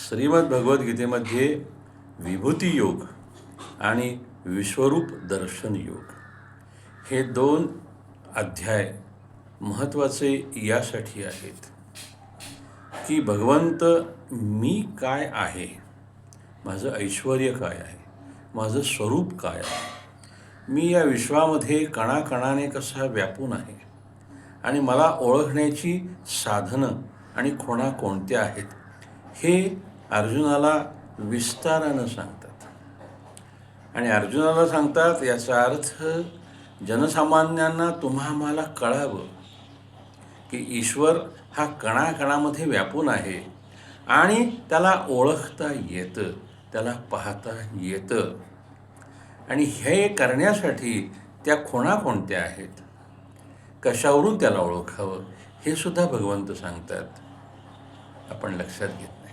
श्रीमद भगवद्गीतेमध्ये विभूती योग आणि विश्वरूप दर्शन योग हे दोन अध्याय महत्त्वाचे यासाठी आहेत. की भगवंत मी काय आहे? माझं ऐश्वर काय आहे? माझं स्वरूप काय आहे? मी या विश्वामध्ये कणाकणाने कसा व्यापून आहे? आणि मला ओळखण्याची साधनं आणि खुणा कोणत्या आहेत? हे अर्जुनाला विस्तारानं सांगतात. आणि अर्जुनाला सांगतात याचा अर्थ जनसामान्यांना तुम्हा मला कळावं की ईश्वर हा कणाकणामध्ये व्यापून आहे आणि त्याला ओळखता येतं त्याला पाहता येतं. आणि हे करण्यासाठी त्या खुणा कोणत्या आहेत? कशावरून त्याला ओळखावं? हे सुद्धा भगवंत सांगतात. आपण लक्षात घेतलं